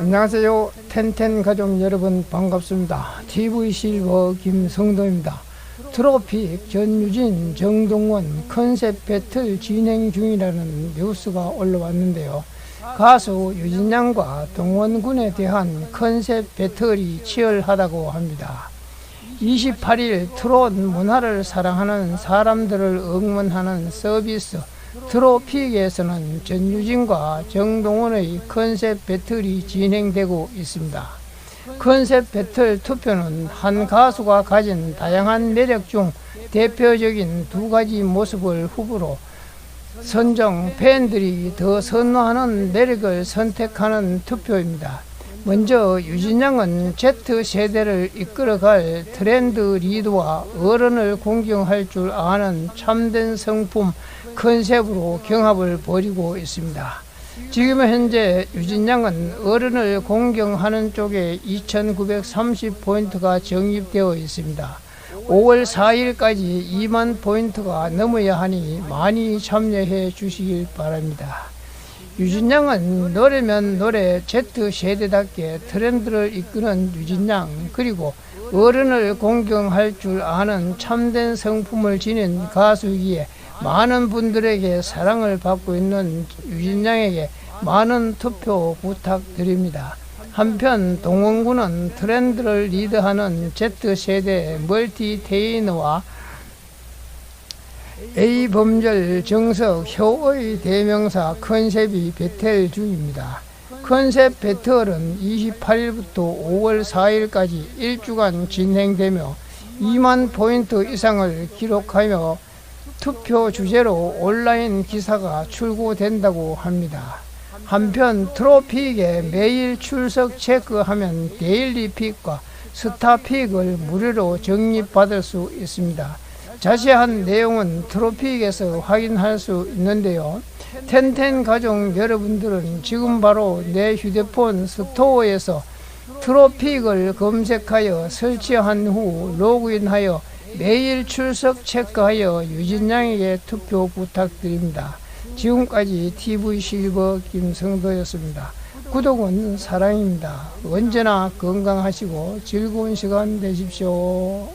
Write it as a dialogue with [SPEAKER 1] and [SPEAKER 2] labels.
[SPEAKER 1] 안녕하세요. 텐텐 가족 여러분 반갑습니다. TV 실버 김성도입니다. 트로픽 전유진 정동원 컨셉 배틀 진행 중이라는 뉴스가 올라왔는데요. 가수 유진양과 동원군에 대한 컨셉 배틀이 치열하다고 합니다. 28일 트롯 문화를 사랑하는 사람들을 응원하는 서비스 트로픽에서는 전유진과 정동원의 컨셉 배틀이 진행되고 있습니다. 컨셉 배틀 투표는 한 가수가 가진 다양한 매력 중 대표적인 두 가지 모습을 후보로 선정 팬들이 더 선호하는 매력을 선택하는 투표입니다. 먼저 유진양은 Z세대를 이끌어갈 트렌드 리더와 어른을 공경할 줄 아는 참된 성품 컨셉으로 경합을 벌이고 있습니다. 지금 현재 유진양은 어른을 공경하는 쪽에 2930포인트가 적립되어 있습니다. 5월 4일까지 2만 포인트가 넘어야 하니 많이 참여해 주시길 바랍니다. 유진양은 노래면 노래 Z세대답게 트렌드를 이끄는 유진양 그리고 어른을 공경할 줄 아는 참된 성품을 지닌 가수이기에 많은 분들에게 사랑을 받고 있는 유진양에게 많은 투표 부탁드립니다. 한편 동원군은 트렌드를 리드하는 Z세대 멀티 테이너와 A 범절 정석 효의 대명사 컨셉이 배틀 중입니다. 컨셉 배틀은 28일부터 5월 4일까지 일주간 진행되며 2만 포인트 이상을 기록하며 투표 주제로 온라인 기사가 출고된다고 합니다. 한편 트로픽에 매일 출석 체크하면 데일리 픽과 스타 픽을 무료로 적립받을 수 있습니다. 자세한 내용은 트로픽에서 확인할 수 있는데요. 텐텐 가족 여러분들은 지금 바로 내 휴대폰 스토어에서 트로픽을 검색하여 설치한 후 로그인하여 매일 출석 체크하여 유진양에게 투표 부탁드립니다. 지금까지 TV 실버 김성도였습니다. 구독은 사랑입니다. 언제나 건강하시고 즐거운 시간 되십시오.